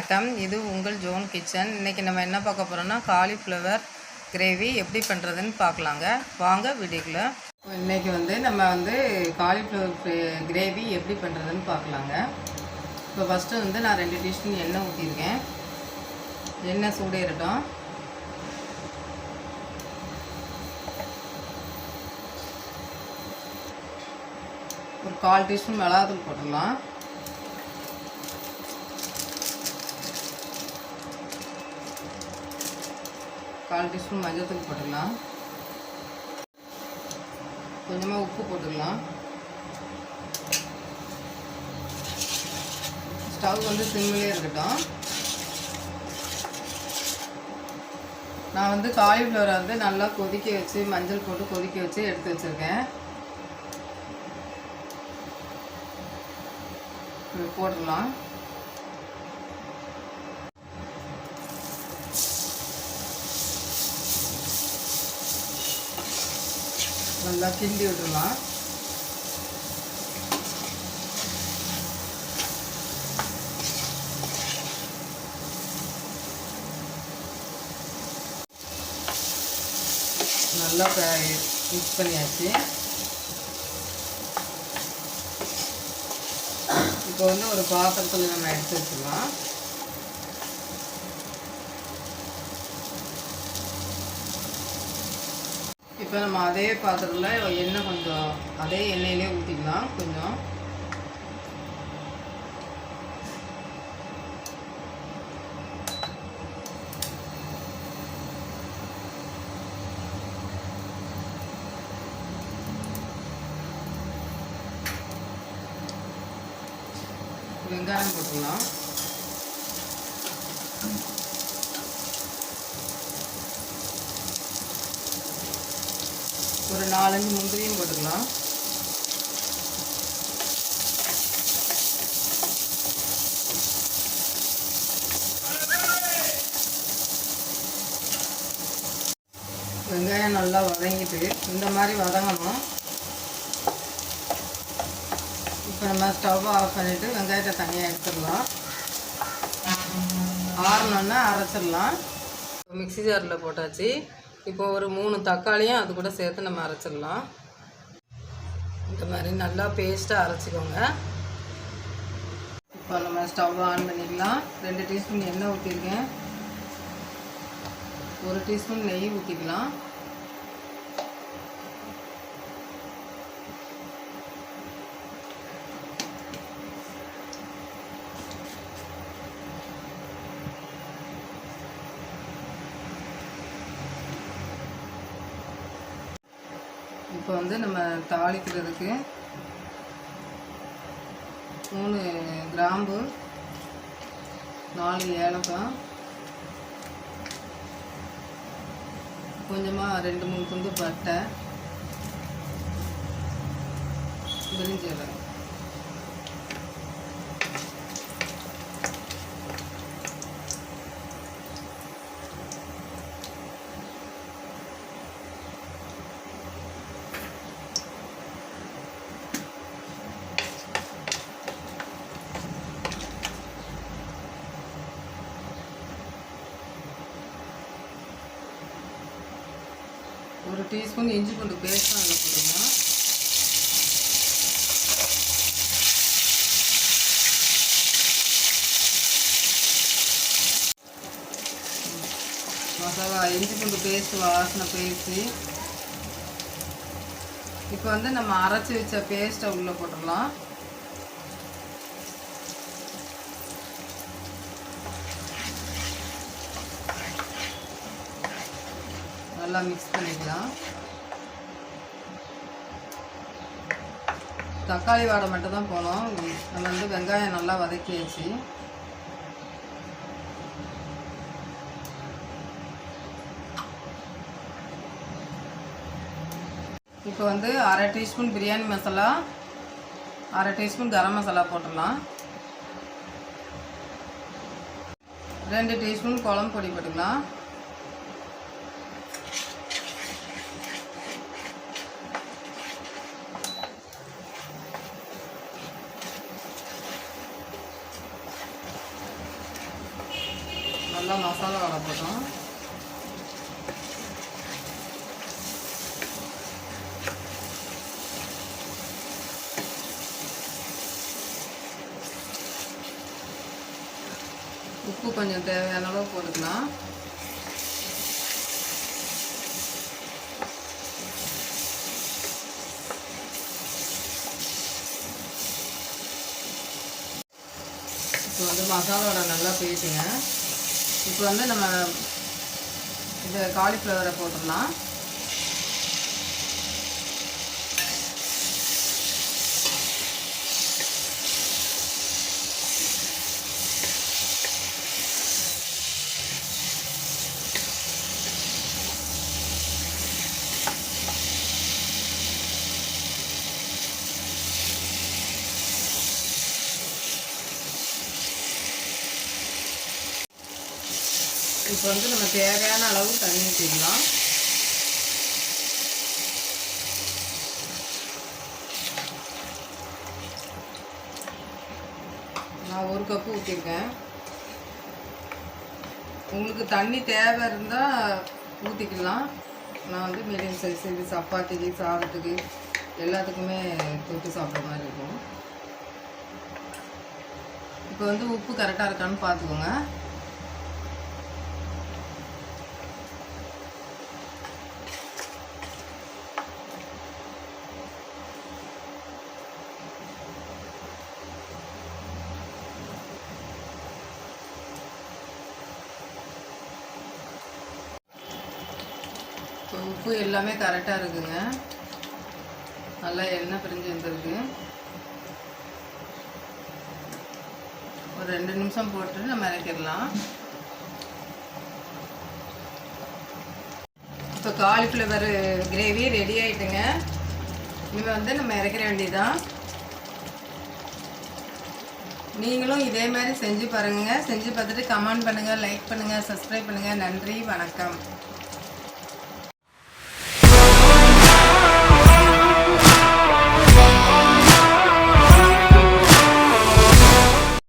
வணக்கம். இது உங்கள் ஜோன் கிச்சன். இன்றைக்கி நம்ம என்ன பார்க்க போகிறோம்னா காலிஃப்ளவர் கிரேவி எப்படி பண்ணுறதுன்னு பார்க்கலாங்க. வாங்க வீடியோக்குள்ள. இன்றைக்கி வந்து நம்ம வந்து காலிஃப்ளவர் கிரேவி எப்படி பண்ணுறதுன்னு பார்க்கலாங்க. இப்போ ஃபஸ்ட்டு வந்து நான் ரெண்டு டீஸ்பூன் எண்ணெய் ஊற்றிருக்கேன் எண்ணெய் சூடேறட்டும். ஒரு கால் டீஸ்பூன் மிளகாத்தூள் போட்டுடலாம். கால் டீஸ்பூன் மஞ்சள்தூள் போட்டுக்கலாம் கொஞ்சமாக உப்பு போட்டுக்கலாம் ஸ்டவ் வந்து சிம்மிலே இருக்கட்டும். நான் வந்து காலிஃப்ளவரை வந்து நல்லா கொதிக்க வச்சு மஞ்சள் போட்டு கொதிக்க வச்சு எடுத்து வச்சுருக்கேன். இது நல்லா கிண்டி விட்டுடலாம். நல்லா மிக்ஸ் பண்ணியாச்சு. இப்போ வந்து ஒரு பாத்திரத்தில் நம்ம எடுத்து வச்சிடலாம். இப்போ நம்ம அதே பாத்திரத்தில் எண்ணெய் கொஞ்சம் அதே எண்ணெயிலே ஊற்றிக்கலாம் கொஞ்சம். வெங்காயம் போட்டுக்கலாம். நாலஞ்சு முந்திரியும் போட்டுக்கலாம். வெங்காயம் நல்லா வதங்கிட்டு இந்த மாதிரி வதங்கணும். இப்போ நம்ம ஸ்டவ் ஆஃப் பண்ணிவிட்டு வெங்காயத்தை தனியாக எடுத்துடலாம். ஆறணுன்னா அரைச்சிடலாம். மிக்சி மிக்ஸி ஜாரில் போட்டாச்சு. இப்போ ஒரு மூணு தக்காளியும் அது கூட சேர்த்து நம்ம அரைச்சிடலாம். இந்த மாதிரி நல்லா பேஸ்ட்டாக அரைச்சிக்கோங்க. இப்போ நம்ம ஸ்டவ் ஆன் பண்ணிக்கலாம் ரெண்டு டீஸ்பூன் எண்ணெய் ஊற்றிருக்கேன் ஒரு டீஸ்பூன் நெய் ஊற்றிக்கலாம் இப்போ வந்து நம்ம தாளிக்கிறதுக்கு மூணு கிராம்பு நாலு ஏலக்காய் கொஞ்சமாக ரெண்டு மூணு துண்டு பட்டை பிரிஞ்சீரகம் டீஸ்பூன் இஞ்சி பூண்டு பேஸ்ட் அதில் போடுங்க மசாலா இஞ்சி பூண்டு பேஸ்ட் வாசனை பேசி இப்போ வந்து நம்ம அரைச்சி வச்ச பேஸ்ட்டை உள்ளே போட்டுடலாம் நல்லா மிக்ஸ் பண்ணிக்கலாம். தக்காளி வாடை மட்டும் தான் போனோம். நம்ம வந்து வெங்காயம் நல்லா வதக்கியாச்சு. இப்போ வந்து அரை டீஸ்பூன் பிரியாணி மசாலா அரை டீஸ்பூன் கரம் மசாலா போட்டுடலாம். ரெண்டு டீஸ்பூன் குழம்பு பொடி போட்டுக்கலாம். மசாலா வடை போட்டோம். உப்பு கொஞ்சம் தேவையான அளவு போட்டுக்கலாம். இப்போ வந்து மசாலாவோட நல்லா போயிட்டுங்க இப்போ வந்து நம்ம இந்த காலிஃப்ளவரை போட்டுடலாம். இப்போ வந்து நம்ம தேவையான அளவு தண்ணி ஊற்றிக்கலாம் நான் ஒரு கப்பு ஊற்றிருக்கேன் உங்களுக்கு தண்ணி தேவை இருந்தால் ஊற்றிக்கலாம் நான் வந்து மீடியம் சைஸ் இது சப்பாத்திக்கு சாதத்துக்கு எல்லாத்துக்குமே தொட்டு சாப்பிட்ற மாதிரி இருக்கும். இப்போ வந்து உப்பு கரெக்டாக இருக்கான்னு பார்த்துக்கோங்க. உப்பு எல்லாமே கரெக்டாக இருக்குங்க. நல்லா எண்ணெய் பிரிஞ்சு வந்துருக்கு. ஒரு ரெண்டு நிமிஷம் போட்டு நம்ம இறக்கிடலாம். இப்போ காலிஃப்ளவர் கிரேவி ரெடி ஆகிட்டுங்க இனிமேல் வந்து நம்ம இறக்கிற வேண்டியதான் நீங்களும் இதே மாதிரி செஞ்சு பாருங்க. செஞ்சு பார்த்துட்டு கமெண்ட் பண்ணுங்கள் லைக் பண்ணுங்கள் சப்ஸ்கிரைப் பண்ணுங்கள் நன்றி வணக்கம்.